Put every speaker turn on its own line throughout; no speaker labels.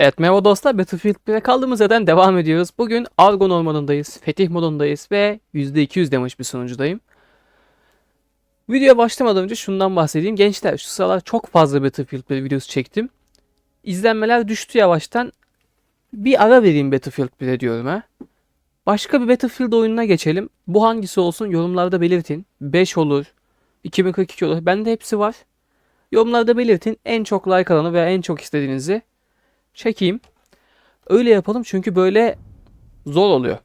Evet merhaba dostlar Battlefield 1'e kaldığımız yerden devam ediyoruz. Bugün Argon ormanındayız, Fetih modundayız ve %200 damage bir sonucudayım. Videoya başlamadan önce şundan bahsedeyim. Gençler şu sıralar çok fazla Battlefield 1 videosu çektim. İzlenmeler düştü yavaştan. Bir ara vereyim Battlefield 1'e diyorum ha. Başka bir Battlefield oyununa geçelim. Bu hangisi olsun yorumlarda belirtin. 5 olur, 2042 olur. Bende hepsi var. Yorumlarda belirtin. En çok like alanı veya en çok istediğinizi çekeyim. Öyle yapalım çünkü böyle zor oluyor.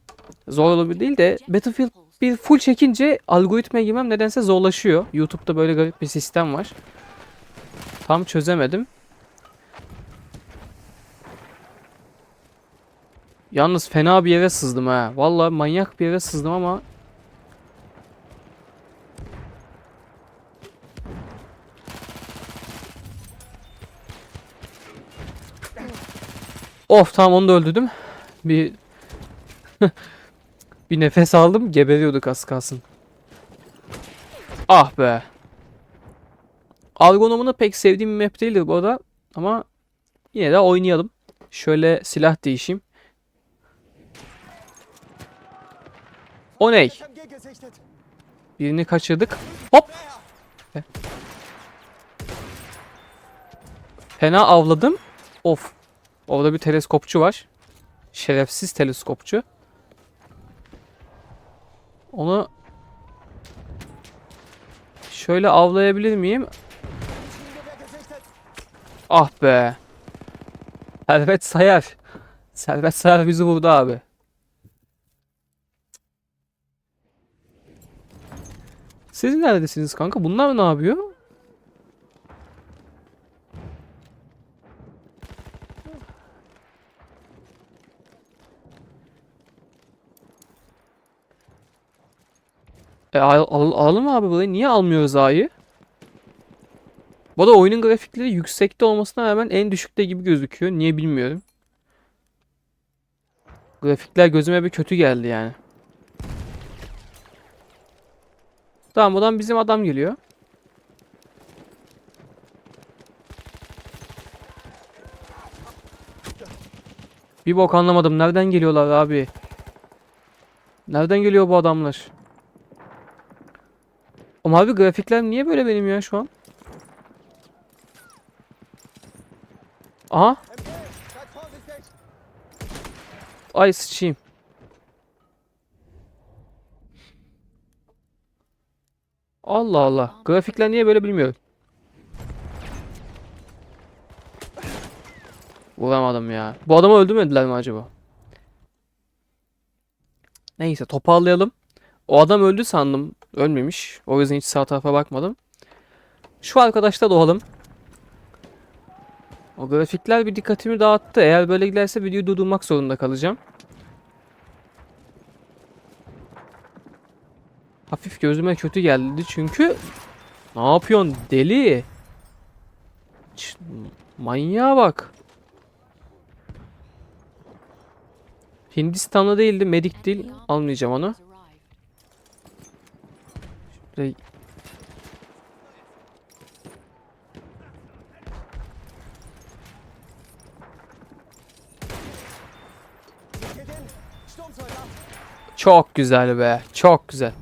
Zor olabilir değil de Battlefield bir full çekince algoritmaya girmem nedense zorlaşıyor. YouTube'da böyle garip bir sistem var. Tam çözemedim. Yalnız fena bir yere sızdım ha. Vallahi manyak bir yere sızdım ama Of tamam onu da öldürdüm. Bir bir nefes aldım geberiyorduk az kalsın. Ah be. Argonomunu pek sevdiğim bir map değildir bu arada ama yine de oynayalım. Şöyle silah değişeyim. O ney? Birini kaçırdık. Hop. Fena avladım. Of. Orada bir teleskopçu var. Şerefsiz teleskopçu. Onu şöyle avlayabilir miyim? Ah be. Servet Sayar. Servet Sayar bizi vurdu abi. Siz neredesiniz kanka? Bunlar ne yapıyor? E, al, al- alalım abi burayı. Niye almıyoruz A'yı? Bu da oyunun grafikleri yüksekte olmasına rağmen en düşükte gibi gözüküyor. Niye bilmiyorum. Grafikler gözüme bir kötü geldi yani. Tamam buradan bizim adam geliyor. Bir bok anlamadım. Nereden geliyorlar abi? Nereden geliyor bu adamlar? Ama abi grafikler niye böyle benim ya şu an? Aha. Ay sıçayım. Allah Allah. Grafikler niye böyle bilmiyorum. Vuramadım ya. Bu adamı öldürmediler mi acaba? Neyse toparlayalım. O adam öldü sandım. Ölmemiş. O yüzden hiç sağ tarafa bakmadım. Şu arkadaşla doğalım. O grafikler bir dikkatimi dağıttı. Eğer böyle giderse videoyu durdurmak zorunda kalacağım. Hafif gözüme kötü geldi çünkü ne yapıyorsun deli? Ç- manyağa bak. Hindistanlı değildi, medik değil. Almayacağım onu. Şöyle- Çok güzel be. Çok güzel.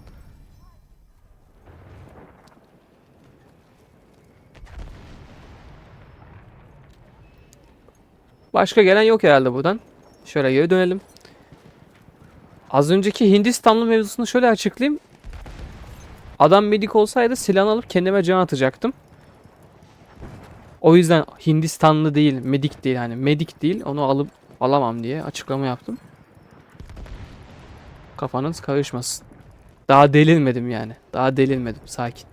Başka gelen yok herhalde buradan. Şöyle geri dönelim. Az önceki Hindistanlı mevzusunu şöyle açıklayayım. Adam medik olsaydı silahını alıp kendime can atacaktım. O yüzden Hindistanlı değil, medik değil hani medik değil onu alıp alamam diye açıklama yaptım. Kafanız karışmasın. Daha delirmedim yani. Daha delirmedim. Sakin.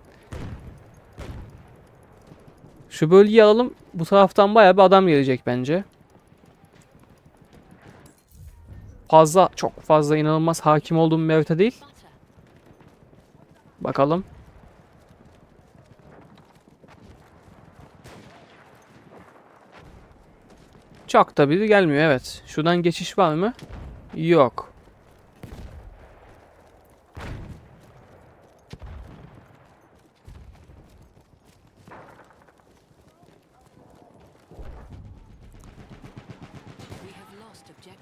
Şu bölgeyi alalım. Bu taraftan bayağı bir adam gelecek bence. Fazla, çok fazla inanılmaz hakim olduğum bir değil. Bakalım. Çok da biri gelmiyor evet. Şuradan geçiş var mı? Yok.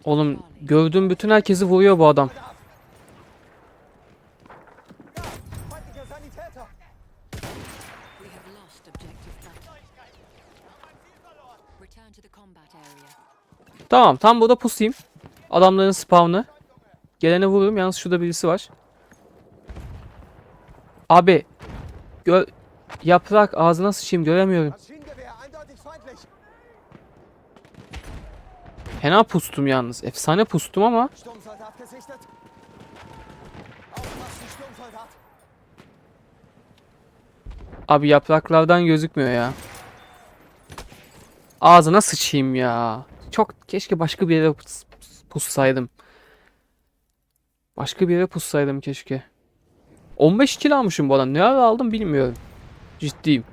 Oğlum gördüğüm bütün herkesi vuruyor bu adam. Tamam tam burada pusayım. Adamların spawn'ı. Gelene vururum. Yalnız şurada birisi var. Abi. Gö Yaprak ağzına sıçayım göremiyorum. Fena pustum yalnız. Efsane pustum ama. Abi yapraklardan gözükmüyor ya. Ağzına sıçayım ya. Çok keşke başka bir yere pus- pussaydım. Başka bir yere pussaydım keşke. 15 kill almışım bu adam. Ne ara aldım bilmiyorum. Ciddiyim.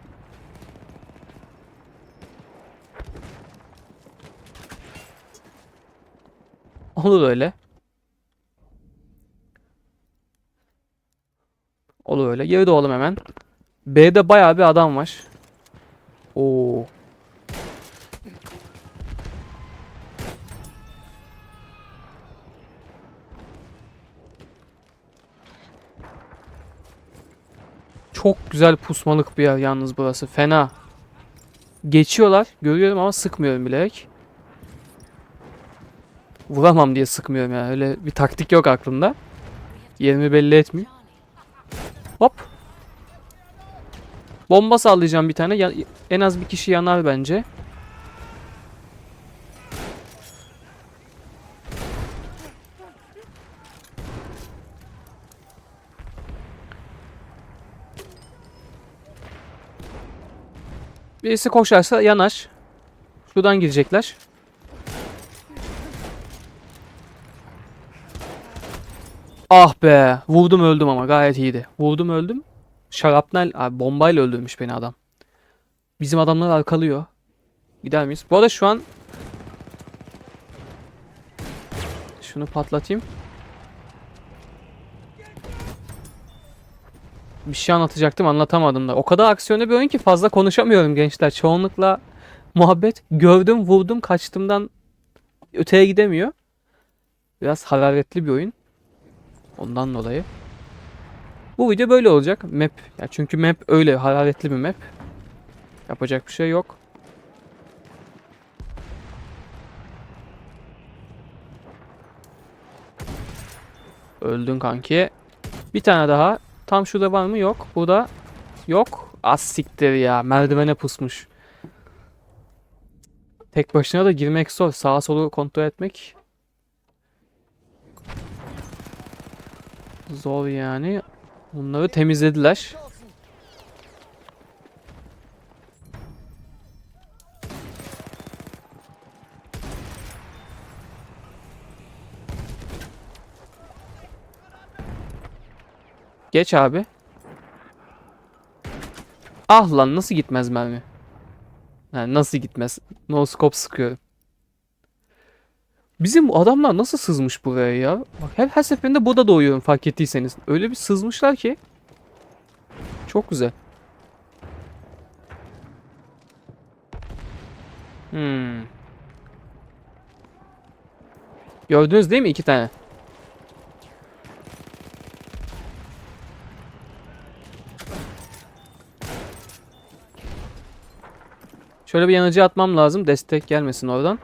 Olur öyle. Olur öyle. Geri doğalım hemen. B'de bayağı bir adam var. Oo. Çok güzel pusmalık bir yer yalnız burası. Fena. Geçiyorlar. Görüyorum ama sıkmıyorum bilerek. Vuramam diye sıkmıyorum yani. Öyle bir taktik yok aklımda. Yerimi belli.
Charlie.
Hop. Bomba sallayacağım bir tane. En az bir kişi yanar bence. Birisi koşarsa yanar. Şuradan girecekler. Ah be. Vurdum öldüm ama gayet iyiydi. Vurdum öldüm. Şarapnel abi bombayla öldürmüş beni adam. Bizim adamlar arkalıyor. Gider miyiz? Bu arada şu an şunu patlatayım. Bir şey anlatacaktım anlatamadım da. O kadar aksiyonlu bir oyun ki fazla konuşamıyorum gençler. Çoğunlukla muhabbet gördüm vurdum kaçtımdan öteye gidemiyor. Biraz hararetli bir oyun. Ondan dolayı. Bu video böyle olacak. Map. Ya çünkü map öyle hararetli bir map. Yapacak bir şey yok. Öldün kanki. Bir tane daha. Tam şurada var mı? Yok. Burada yok. Az siktir ya. Merdivene pusmuş. Tek başına da girmek zor. Sağa solu kontrol etmek zor yani. Bunları temizlediler. Geç abi. Ah lan nasıl gitmez mermi? Ha, nasıl gitmez? No scope sıkıyorum. Bizim adamlar nasıl sızmış buraya ya? Bak her, her seferinde burada doğuyorum fark ettiyseniz. Öyle bir sızmışlar ki. Çok güzel. Hmm. Gördünüz değil mi iki tane? Şöyle bir yanıcı atmam lazım. Destek gelmesin oradan.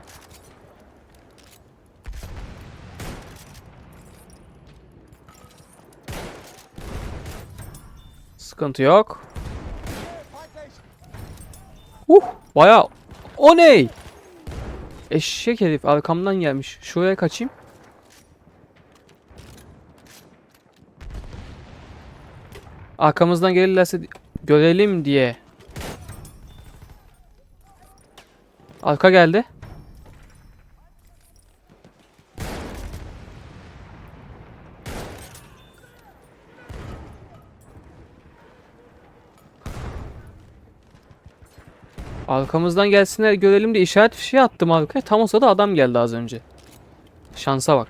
Sıkıntı yok. Uh, baya o ne? Eşek herif arkamdan gelmiş. Şuraya kaçayım. Arkamızdan gelirlerse görelim diye. Arka geldi. Arkamızdan gelsinler görelim diye işaret fişeği attım arkaya. Tam o sırada adam geldi az önce. Şansa bak.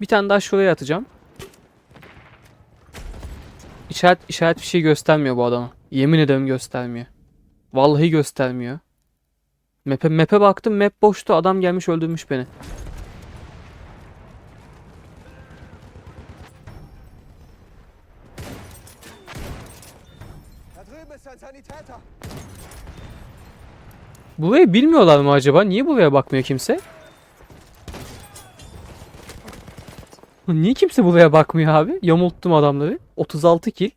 Bir tane daha şuraya atacağım. İşaret, işaret fişeği göstermiyor bu adama. Yemin ederim göstermiyor. Vallahi göstermiyor. Map'e map'e baktım map boştu adam gelmiş öldürmüş beni. Burayı bilmiyorlar mı acaba? Niye buraya bakmıyor kimse? Niye kimse buraya bakmıyor abi? Yamulttum adamları. 36 kill.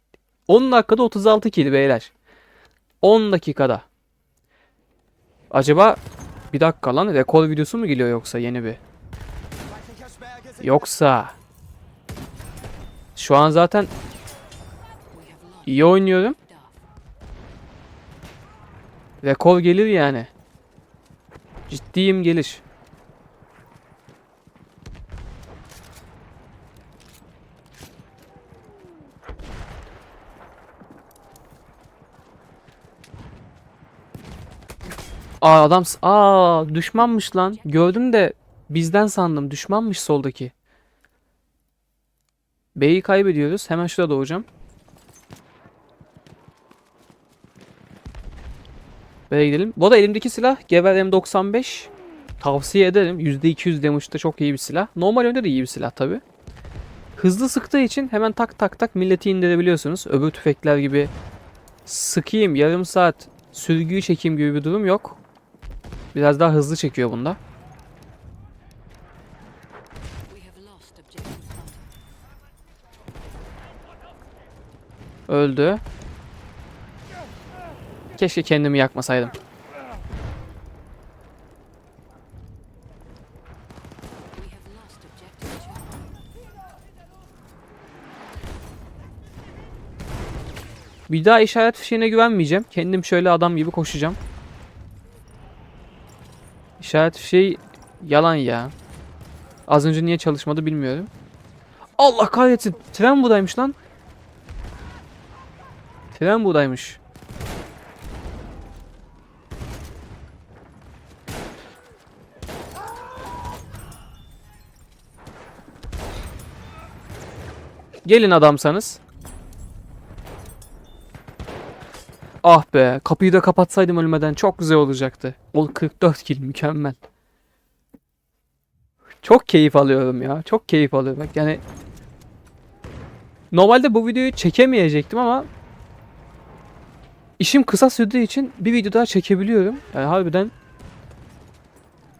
10 dakikada 36 kill beyler. 10 dakikada. Acaba bir dakika lan rekor videosu mu geliyor yoksa yeni bir? Yoksa şu an zaten iyi oynuyorum. Rekor gelir yani. Ciddiyim gelir. Aa adam aa düşmanmış lan. Gördüm de bizden sandım. Düşmanmış soldaki. B'yi kaybediyoruz. Hemen şurada doğacağım. B'ye gidelim. Bu arada elimdeki silah Gever M95. Tavsiye ederim. %200 damage'da çok iyi bir silah. Normal oyunda da iyi bir silah tabi. Hızlı sıktığı için hemen tak tak tak milleti indirebiliyorsunuz. Öbür tüfekler gibi sıkayım yarım saat sürgüyü çekeyim gibi bir durum yok. Biraz daha hızlı çekiyor bunda. Öldü. Keşke kendimi yakmasaydım. Bir daha işaret fişeğine güvenmeyeceğim. Kendim şöyle adam gibi koşacağım. İşaret fişeği yalan ya. Az önce niye çalışmadı bilmiyorum. Allah kahretsin. Tren buradaymış lan. Tren buradaymış. Gelin adamsanız. Ah be, kapıyı da kapatsaydım ölmeden çok güzel olacaktı. O 44 kill mükemmel. Çok keyif alıyorum ya. Çok keyif alıyorum. Yani Normalde bu videoyu çekemeyecektim ama işim kısa sürdüğü için bir video daha çekebiliyorum. Yani harbiden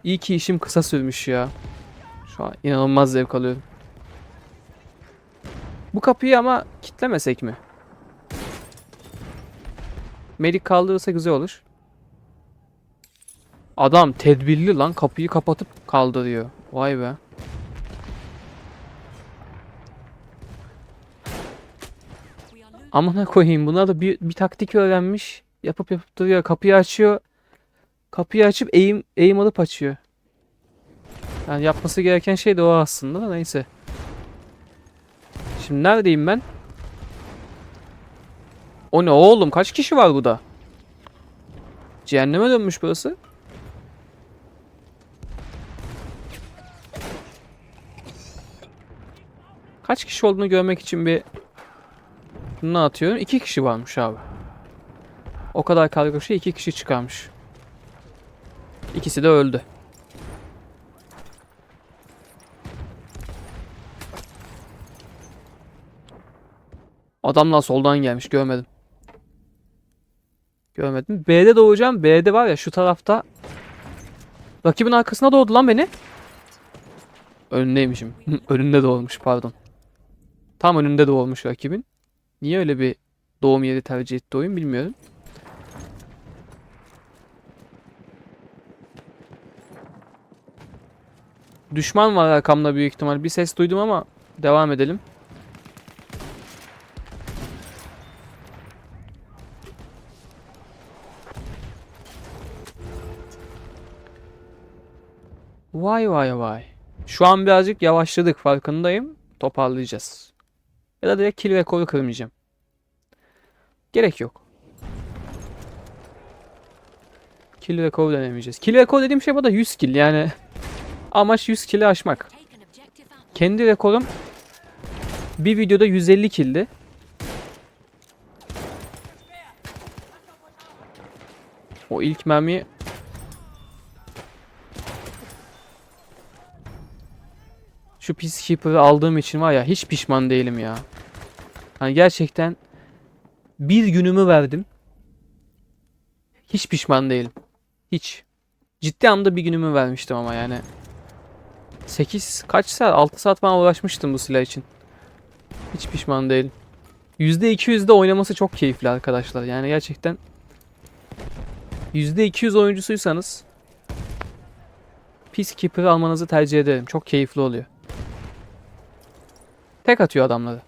iyi ki işim kısa sürmüş ya. Şu an inanılmaz zevk alıyorum. Bu kapıyı ama kitlemesek mi? Melik kaldırırsa güzel olur. Adam tedbirli lan kapıyı kapatıp kaldırıyor. Vay be. Amına koyayım buna da bir, bir taktik öğrenmiş. Yapıp yapıp duruyor. Kapıyı açıyor. Kapıyı açıp eğim eğim alıp açıyor. Yani yapması gereken şey de o aslında da neyse. Şimdi neredeyim ben? O ne oğlum? Kaç kişi var burada? Cehenneme dönmüş burası. Kaç kişi olduğunu görmek için bir bunu atıyorum. İki kişi varmış abi. O kadar kargo şey iki kişi çıkarmış. İkisi de öldü. Adamlar soldan gelmiş görmedim. Görmedim. B'de doğacağım. B'de var ya şu tarafta. Rakibin arkasına doğdu lan beni. Önündeymişim. Önünde doğmuş pardon. Tam önünde doğmuş rakibin. Niye öyle bir doğum yeri tercih etti oyun bilmiyorum. Düşman var arkamda büyük ihtimal. Bir ses duydum ama devam edelim. Vay vay vay. Şu an birazcık yavaşladık farkındayım. Toparlayacağız. Ya da direkt kill rekoru kırmayacağım. Gerek yok. Kill rekoru denemeyeceğiz. Kill rekoru dediğim şey bu da 100 kill yani. Amaç 100 kill'i aşmak. Kendi rekorum bir videoda 150 kill'di. O ilk mermiyi Şu Peacekeeper'ı aldığım için var ya hiç pişman değilim ya. Hani gerçekten bir günümü verdim. Hiç pişman değilim. Hiç. Ciddi anlamda bir günümü vermiştim ama yani. 8 kaç saat? 6 saat falan uğraşmıştım bu silah için. Hiç pişman değilim. %200'de oynaması çok keyifli arkadaşlar. Yani gerçekten %200 oyuncusuysanız Peacekeeper'ı almanızı tercih ederim. Çok keyifli oluyor. Tek atıyor adamları.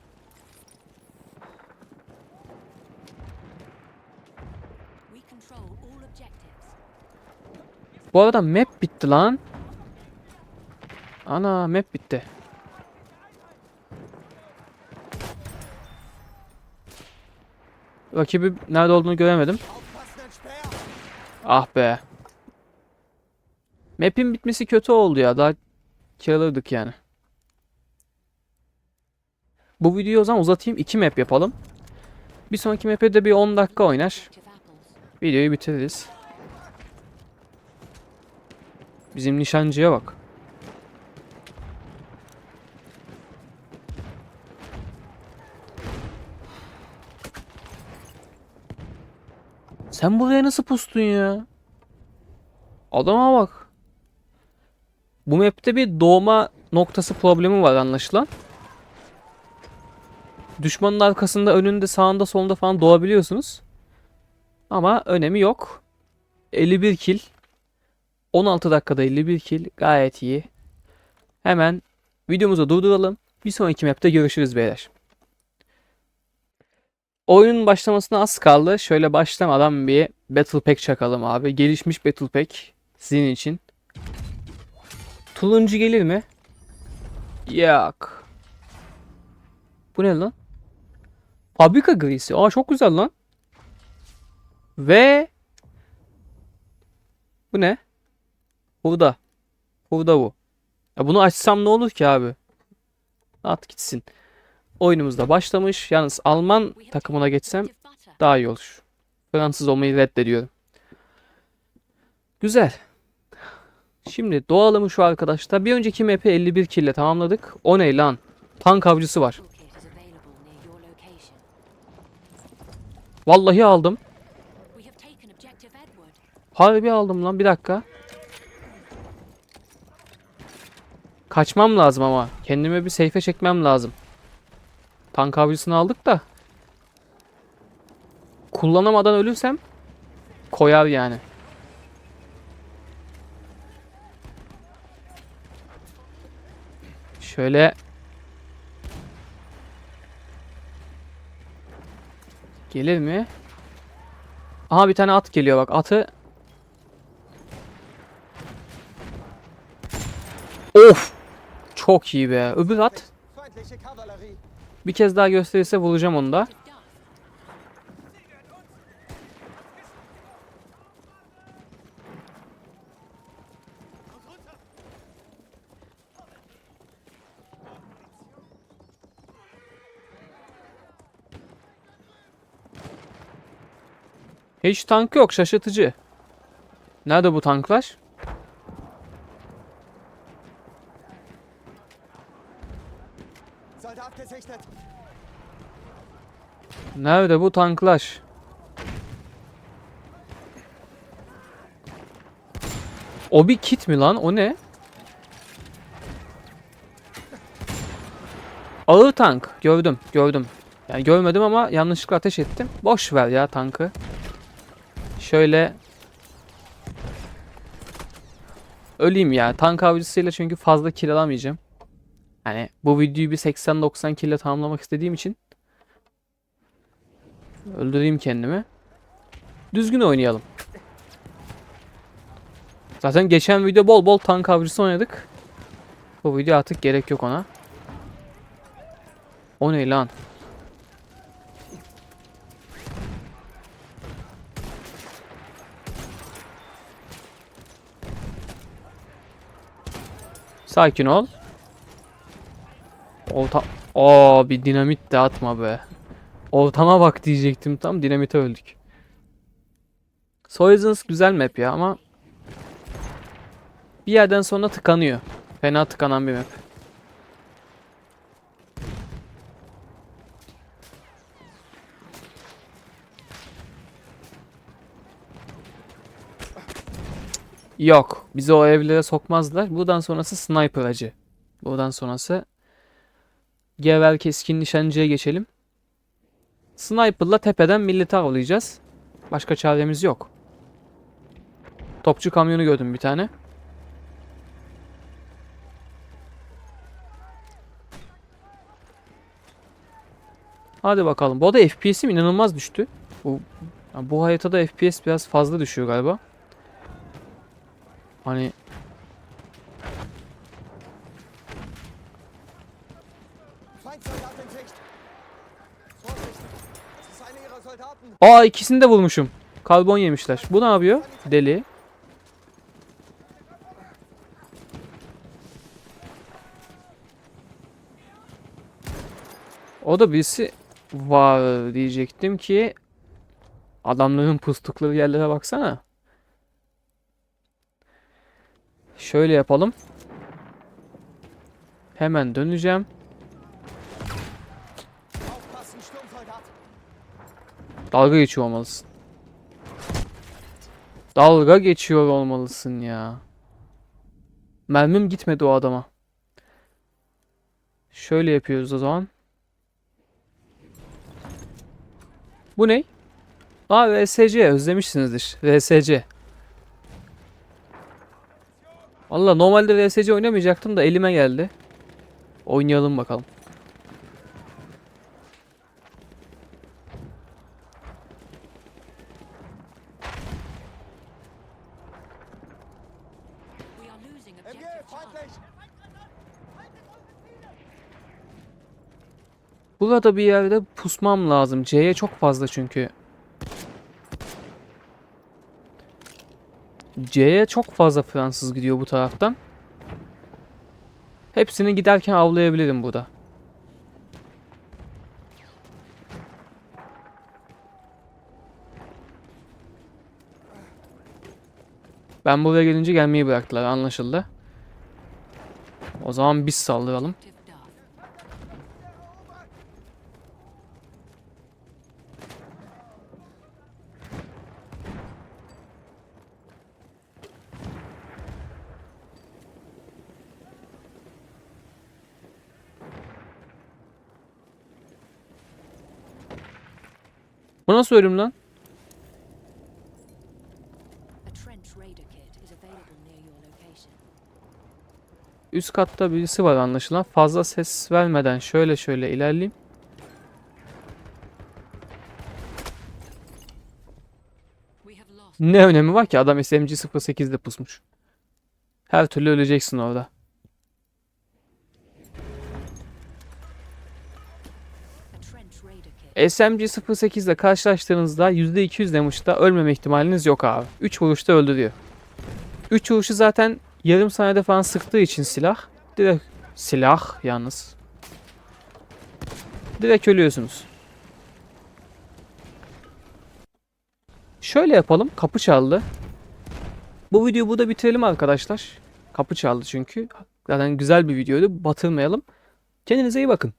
Bu arada map bitti lan. Ana map bitti. Rakibi nerede olduğunu göremedim. Ah be. Map'in bitmesi kötü oldu ya. Daha kiralırdık yani. Bu videoyu o zaman uzatayım. 2 map yapalım. Bir sonraki map'e de bir 10 dakika oynar. Videoyu bitiririz. Bizim nişancıya bak. Sen buraya nasıl pustun ya? Adama bak. Bu map'te bir doğma noktası problemi var anlaşılan. Düşmanın arkasında, önünde, sağında, solunda falan doğabiliyorsunuz. Ama önemi yok. 51 kill. 16 dakikada 51 kill. Gayet iyi. Hemen videomuzu durduralım. Bir sonraki map'te görüşürüz beyler. Oyunun başlamasına az kaldı. Şöyle başlamadan bir Battle Pack çakalım abi. Gelişmiş Battle Pack sizin için. Tuluncu gelir mi? Yok. Bu ne lan? Fabrika grisi. Aa çok güzel lan. Ve bu ne? Hurda. Hurda bu. Ya bunu açsam ne olur ki abi? At gitsin. Oyunumuz da başlamış. Yalnız Alman takımına geçsem daha iyi olur. Fransız olmayı reddediyorum. Güzel. Şimdi doğalımı şu arkadaşta. Bir önceki map'i 51 kill ile tamamladık. O ne lan? Tank avcısı var. Vallahi aldım. Harbi aldım lan bir dakika. Kaçmam lazım ama. Kendimi bir seyfe çekmem lazım. Tank avcısını aldık da. Kullanamadan ölürsem koyar yani. Şöyle Gelir mi? Aha bir tane at geliyor bak. Atı Of! Çok iyi be. Öbür at bir kez daha gösterirse vuracağım onu da. Hiç tank yok şaşırtıcı. Nerede bu tanklar? Nerede bu tanklar? O bir kit mi lan? O ne? Ağır tank. Gördüm, gördüm. Yani görmedim ama yanlışlıkla ateş ettim. Boş ver ya tankı. Şöyle Öleyim ya. Tank avcısıyla çünkü fazla kill alamayacağım. Hani bu videoyu bir 80-90 kill tamamlamak istediğim için öldüreyim kendimi. Düzgün oynayalım. Zaten geçen video bol bol tank avcısı oynadık. Bu video artık gerek yok ona. O ne lan? Sakin ol. Olta... Aa bir dinamit de atma be. Ortama bak diyecektim tam dinamite öldük. Soyazons güzel map ya ama bir yerden sonra tıkanıyor. Fena tıkanan bir map. Yok. Bizi o evlere sokmazlar. Buradan sonrası sniper acı. Buradan sonrası Gevel keskin nişancıya geçelim. Sniper'la tepeden milleti avlayacağız. Başka çaremiz yok. Topçu kamyonu gördüm bir tane. Hadi bakalım. Bu arada FPS'im inanılmaz düştü. Bu bu haritada FPS biraz fazla düşüyor galiba.
Soldaten.
Aa ikisini de bulmuşum. Karbon yemişler. Bu ne yapıyor? Deli. O da birisi var diyecektim ki adamların pustukları yerlere baksana. Şöyle yapalım. Hemen döneceğim. Dalga geçiyor olmalısın. Dalga geçiyor olmalısın ya. Mermim gitmedi o adama. Şöyle yapıyoruz o zaman. Bu ne? Aa VSC özlemişsinizdir. VSC. Valla normalde VSC oynamayacaktım da elime geldi. Oynayalım bakalım. Burada bir yerde pusmam lazım. C'ye çok fazla çünkü. C'ye çok fazla Fransız gidiyor bu taraftan. Hepsini giderken avlayabilirim burada. Ben buraya gelince gelmeyi bıraktılar anlaşıldı. O zaman biz saldıralım. Nasıl ölüm lan? Üst katta birisi var anlaşılan. Fazla ses vermeden şöyle şöyle ilerleyeyim. Ne önemi var ki adam SMG 08'de pusmuş. Her türlü öleceksin orada. SMG-08 ile karşılaştığınızda %200 damage'da ölmeme ihtimaliniz yok abi. 3 vuruşta öldü diyor. 3 vuruşu zaten yarım saniyede falan sıktığı için silah. Direkt silah yalnız. Direkt ölüyorsunuz. Şöyle yapalım. Kapı çaldı. Bu videoyu burada bitirelim arkadaşlar. Kapı çaldı çünkü. Zaten güzel bir videoydu. Batırmayalım. Kendinize iyi bakın.